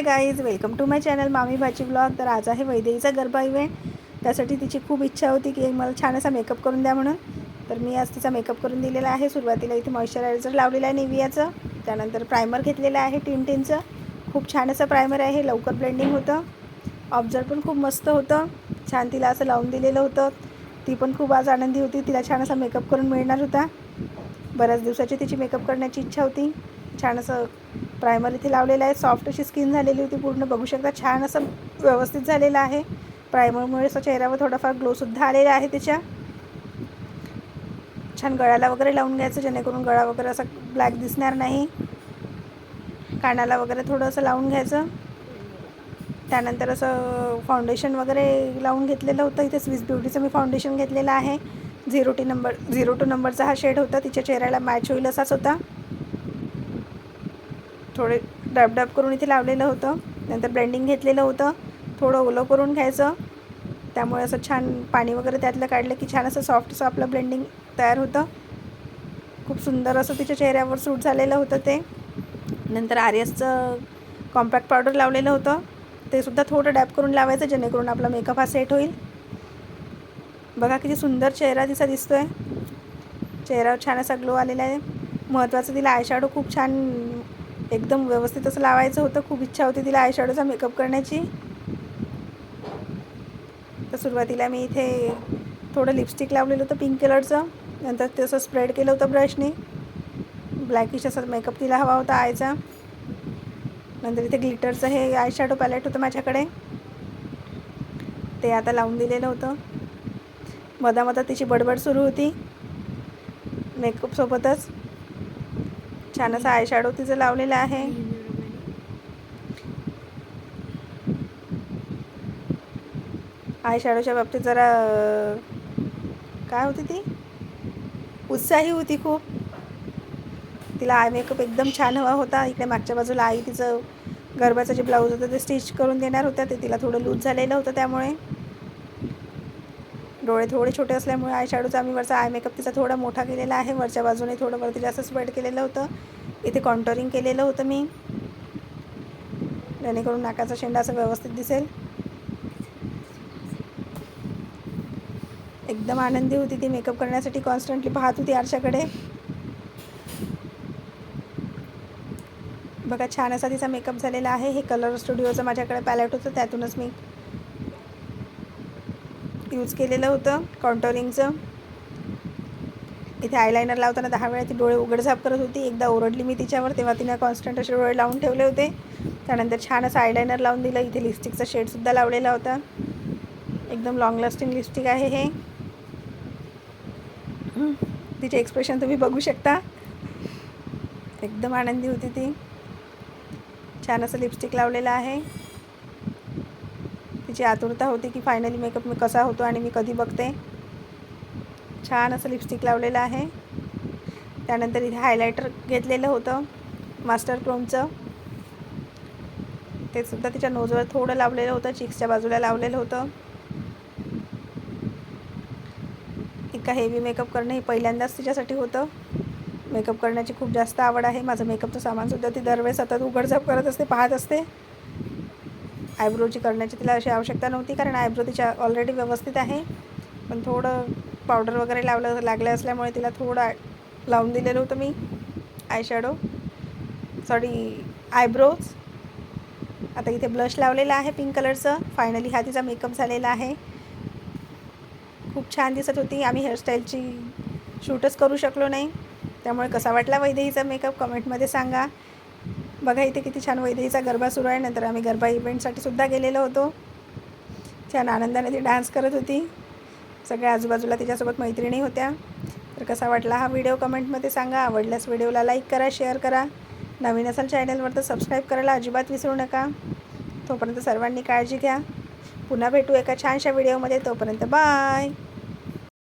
Hi guys welcome to my channel मामी भाची blog तर आज आहे वैदेहीचा गरबा इव्हेंट त्यासाठी तिची खूप इच्छा होती की मला छान असा मेकअप करून द्या म्हणून. तर मी आज तिचा मेकअप करून दिलेला आहे. सुरुवातीला इथे मॉइश्चरायझर लावलेलं आहे निवियाचं. त्यानंतर प्रायमर घेतलेलं आहे टिन टिनचं खूप छान असं प्रायमर आहे. लवकर ब्लेंडिंग होतं. ऑब्झर्व पण खूप मस्त होतं. छान तिला असं लावून दिलेलं होतं. ती पण खूप आज आनंदी होती. तिला छान असा मेकअप करून मिळणार होता. बऱ्याच दिवसाची तिची मेकअप करण्याची इच्छा होती. छान असं प्रायमर इथे लावलेलं आहे. सॉफ्ट अशी स्किन झालेली होती पूर्ण. बघू शकता छान असं व्यवस्थित झालेलं आहे. प्रायमरमुळे असं चेहऱ्यावर थोडाफार ग्लोसुद्धा आलेला आहे त्याच्या छान गळ्याला वगैरे लावून घ्यायचं जेणेकरून गळा वगैरे असा ब्लॅक दिसणार नाही. कानाला वगैरे थोडंसं लावून घ्यायचं. त्यानंतर असं फाउंडेशन वगैरे लावून घेतलेलं होतं. इथे स्विस ब्युटीचं मी फाउंडेशन घेतलेलं आहे. Zero T number zero two नंबरचा हा शेड होता. तिच्या चेहऱ्याला मॅच होईल असाच होता. थोडे डब डब करून इथे लावलेलं होतं. नंतर ब्लेंडिंग घेतलेलं होतं. थोडं ओलं करून घ्यायचं. त्यामुळे असं छान पाणी वगैरे त्यातलं काढलं की छान असं सॉफ्ट असं आपलं ब्लेंडिंग तयार होतं. खूप सुंदर असं तिच्या चेहऱ्यावर सूट झालेलं होतं ते. नंतर आर्यसचं कॉम्पॅक्ट पावडर लावलेलं होतं. ते सुद्धा थोडं डॅप करून लावायचं जेणेकरून आपला मेकअप हा सेट होईल. बघा किती सुंदर चेहरा तिचा दिसतो आहे चेहऱ्यावर छान असा ग्लो आलेला आहे. महत्त्वाचं तिला आयशॅडो खूप छान एकदम व्यवस्थित असं लावायचं होतं. खूप इच्छा होती तिला आयशॅडोचा मेकअप करण्याची. तर सुरुवातीला मी इथे थोडं लिपस्टिक लावलेलं होतं पिंक कलरचं नंतर ते असं स्प्रेड केलं होतं ब्रशने ब्लॅकिश असा मेकअप तिला हवा होता आयचा. नंतर इथे ग्लिटरचं हे आय शॅडो पॅलेट होतं माझ्याकडे. ते आता लावून दिलेलं होतं. मधामधात तिची बडबड सुरू होती. मेकअपसोबतच छान असं आय शॅडो तिचं लावलेलं आहे. आय शॅडोच्या बाबतीत जरा काय होती ती? उत्साही होती खूप. तिला आय मेकअप एकदम छान हवा होता. इकडे मागच्या बाजूला आई तिचं गरबाचं जे ब्लाऊज होतं ते स्टिच करून देणार होत्या. ते तिला थोडं लूज झालेलं होतं त्यामुळे. डोळे थोडे छोटे असल्यामुळे आय शॅडोचा आम्ही वरचा आय मेकअप तिचा थोडा मोठा केलेला आहे. वरच्या बाजूने थोडं वरती जास्त स्प्रेड केलेलं होतं. इथे कॉन्टरिंग केलेलं होतं मी. जेणेकरून नाकाचा शेंडा असं व्यवस्थित दिसेल. एकदम आनंदी होती ती मेकअप करण्यासाठी. कॉन्स्टंटली पाहत होती आरशाकडे. बघा छान असा तिचा मेकअप झालेला आहे. हे कलर स्टुडिओचं माझ्याकडे पॅलेट होतं. त्यातूनच मी यूज केलेलं होतं कॉन्टोरिंगचं इथे आयलायनर लावताना दहा वेळा ती डोळे उघडझाप करत होती. एकदा ओरडली मी तिच्यावर तेव्हा तिनं कॉन्स्टंट असे डोळे लावून ठेवले होते. त्यानंतर छान असं आयलायनर लावून दिलं. इथे लिपस्टिकचा शेडसुद्धा लावलेला होता. एकदम लॉंग लास्टिंग लिपस्टिक आहे हे. तिचे एक्सप्रेशन तुम्ही बघू शकता. एकदम आनंदी होती ती. छान असं लिपस्टिक लावलेलं आहे. तिची आतुरता होती की फायनली मेकअप मी कसा होतो आणि मी कधी बघते. छान असं लिपस्टिक लावलेलं आहे. त्यानंतर इथे हायलायटर घेतलेलं होतं मास्टर क्रोमचं ते सुद्धा तिच्या नोजवर थोडं लावलेलं होतं चिक्सच्या बाजूला लावलेलं होतं. इतका हेवी मेकअप करणं हे पहिल्यांदाच तिच्यासाठी होतं. मेकअप करण्याची खूप जास्त आवड आहे. माझं मेकअपचं सामानसुद्धा ती दरवेळेस सतत उघडझाप करत असते पाहत असते. आयब्रोची करण्याची तिला अशी आवश्यकता नव्हती कारण आयब्रो तिच्या ऑलरेडी व्यवस्थित आहे. पण थोडं पावडर वगैरे लावलं लागलं असल्यामुळे तिला थोडं लावून दिलेलं होतं मी आय शॅडो सॉरी आयब्रोज आता इथे ब्लश लावलेला आहे पिंक कलरचं फायनली हा तिचा मेकअप झालेला आहे. खूप छान दिसत होती. आम्ही हेअरस्टाईलची शूटच करू शकलो नाही. त्यामुळे कसा वाटला वैदेहीचा मेकअप कमेंटमध्ये सांगा. बघा इथे किती छान वैदेहीचा गरबा सुरू आहे. नंतर आम्ही गरबा इव्हेंटसाठी सुद्धा गेलेलो होतो. छान आनंदाने ती डान्स करत होती. सगळ्या आजूबाजूला तिच्यासोबत मैत्रिणी होत्या. तर कसा वाटला हा व्हिडिओ कमेंटमध्ये सांगा. आवडल्यास व्हिडिओला लाईक करा शेअर करा. नवीन असाल चॅनलवर तर सबस्क्राईब करायला अजिबात विसरू नका. तोपर्यंत सर्वांनी काळजी घ्या. पुन्हा भेटू एका छानशा व्हिडिओमध्ये तोपर्यंत बाय